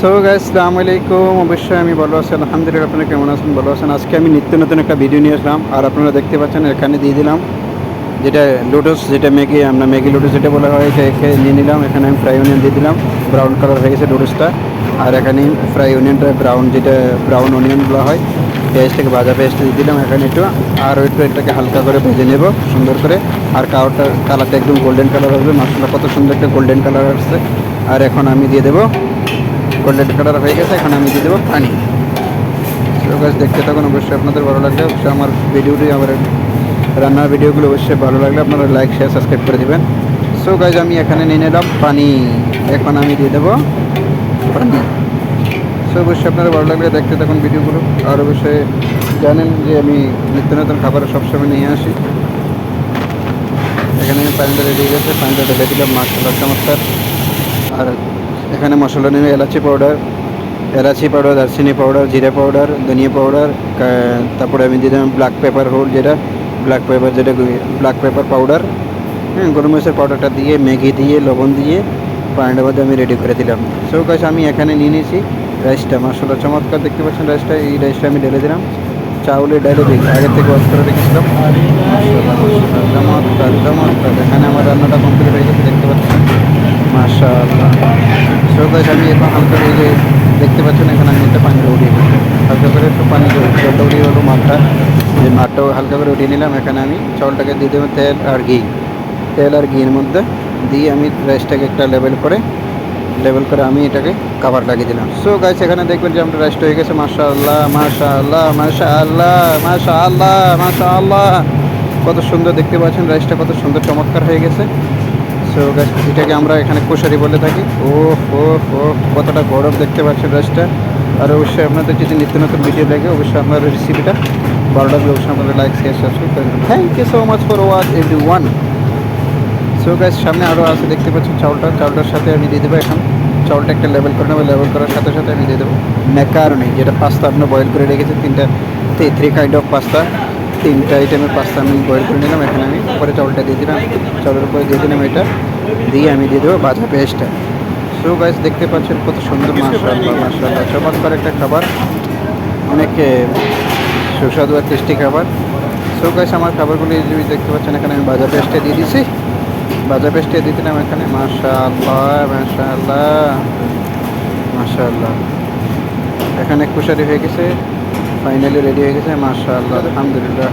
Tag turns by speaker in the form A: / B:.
A: So guys আসসালামু আলাইকুম অবশ্যই আমি ভালো আছি, আলহামদুলিল্লাহ। আপনারা কেমন আছেন? ভালো আছেন। আজকে আমি নিত্য নতুন একটা ভিডিও নিয়ে আসলাম। আর আপনারা দেখতে পাচ্ছেন, এখানে দিয়ে দিলাম। যেটা লুডোস যেটা ম্যাগি, আমরা ম্যাগি লুডোস যেটা বলা হয়, একে নিয়ে নিলাম। এখানে আমি ফ্রাই অনিয়ন দিয়ে দিলাম। ব্রাউন কালার হয়ে গেছে লুডোসটা আর এখানে ফ্রাই অনিয়নটা ব্রাউন যেটা ব্রাউন অনিয়ন বলা হয় পেঁয়াজটাকে ভাজা পেঁয়াজটা দিয়ে দিলাম। এখানে একটু আর একটু এটাকে হালকা করে ভেজে নেব, সুন্দর করে। আর কালারটা কালারটা একদম গোল্ডেন কালার হবে। মশলা কত সুন্দর একটা গোল্ডেন কালার আসছে। আর এখন আমি দিয়ে দেবো গোল্ডেন কালার হয়ে গেছে, এখন আমি দিয়ে দেবো পানি। গাছ দেখতে থাকুন, অবশ্যই আপনাদের ভালো লাগলে, অবশ্যই আমার ভিডিওটি, আমার রান্নার ভিডিওগুলো অবশ্যই ভালো লাগলে আপনারা লাইক শেয়ার সাবস্ক্রাইব করে দেবেন। সো গাছ আমি এখানে নিয়ে নিলাম পানি। এখন আমি দিয়ে দেবো পানি। সো অবশ্যই আপনারা ভালো লাগলে দেখতে থাকুন ভিডিওগুলো। আর অবশ্যই জানেন যে আমি নিত্য নতুন খাবার সবসময় নিয়ে আসি। এখানে আমি পানিটা রেডি হয়ে গেছে, পানিটা ঢেলে দিলাম চমৎকার। আর এখানে মশলা নেবে, এলাচি পাউডার এলাচি পাউডার দারচিনি পাউডার জিরা পাউডার ধনিয়া পাউডার তারপরে আমি দিলাম ব্ল্যাক পেপার হোল যেটা ব্ল্যাক পেপার যেটা ব্ল্যাক পেপার পাউডার হ্যাঁ গরম মরিচের পাউডারটা দিয়ে, ম্যাগি দিয়ে, লবণ দিয়ে পানিটার মধ্যে আমি রেডি করে দিলাম। সো গাছ আমি এখানে নিয়ে নিয়েছি রাইসটা মশলা চমৎকার, দেখতে পাচ্ছেন রাইসটা এই রাইসটা আমি ঢেলে দিলাম। চাউলের ডাইলে আগের থেকে ওয়াশ করে রেখেছিলাম। চমৎকার চমৎকার, এখানে আমার রান্নাটা কমপ্লিট হয়ে গেছে দেখতে পাচ্ছেন মাশাআল্লাহ গাছ আমি এখন হালকা করে দেখতে পাচ্ছেন, এখানে আমি একটা পানি উঠিয়ে নিই। হালকা করে একটু পানি জল- জলটা উঠিয়ে হলো মাঠটা। যে মাঠটাও হালকা করে উঠিয়ে নিলাম, এখানে আমি চাউলটাকে দিয়ে দেবো তেল আর ঘি। তেল আর ঘিয়ের মধ্যে দিয়ে আমি রাইসটাকে একটা লেভেল করে লেভেল করে আমি এটাকে কাভার লাগিয়ে দিলাম। সো গাছ এখানে দেখবেন যে আমরা রাইসটা হয়ে গেছে মাশা আল্লাহ মাশা আল্লাহ মাশা আল্লাহ মাশা আল্লাহ মাশা আল্লাহ কত সুন্দর দেখতে পাচ্ছেন রাইসটা, কত সুন্দর চমৎকার হয়ে গেছে। সো গাছ এটাকে আমরা এখানে কুশারি বলে থাকি। ও ও ও কতটা গরম দেখতে পাচ্ছেন রাইসটা আর অবশ্যই আপনাদের যদি নিত্য নতুন ভিডিও লাগে, অবশ্যই আপনার রেসিপিটা ভালো লাগলে অবশ্যই আপনারা লাইক শেয়ার সাবস্ক্রাইব করে দেবেন। Thank you so much for watch everyone so গাছ সামনে আরও আছে, দেখতে পাচ্ছেন চাউলটা। চাউলটার সাথে আমি দিয়ে দেবো এখন। চাউলটা একটা লেভেল করে নেব। লেভেল করার সাথে সাথে আমি দিয়ে দেবো ম্যাকারনি যেটা পাস্তা আপনার বয়েল করে রেখেছি তিনটা থ্রি কাইন্ড অফ পাস্তা তিনটা আইটেমের পাস্তা আমি বয়েল করে নিলাম। এখানে আমি উপরে চাউলটা দিয়ে দিলাম। চাউলের উপরে দিয়ে দিলাম এটা। দিয়ে আমি দিয়ে দেবো ভাজা পেস্টটা সো গাছ দেখতে পাচ্ছেন কত সুন্দর মাশাআল্লাহ মাশাআল্লাহ। চমৎকার একটা খাবার। অনেক সুস্বাদু আর টেস্টি খাবার। সো গাছ আমার খাবারগুলি যদি দেখতে পাচ্ছেন এখানে আমি ভাজা পেস্টে দিয়ে দিছি। ভাজা পেস্টে দিয়ে দিলাম এখানে মাশাআল্লাহ মাশাআল্লাহ মাশাআল্লাহ। এখানে কুশারি হয়ে গেছে ফাইনালি রেডি হয়ে গেছে মাশাআল্লাহ আলহামদুলিল্লাহ।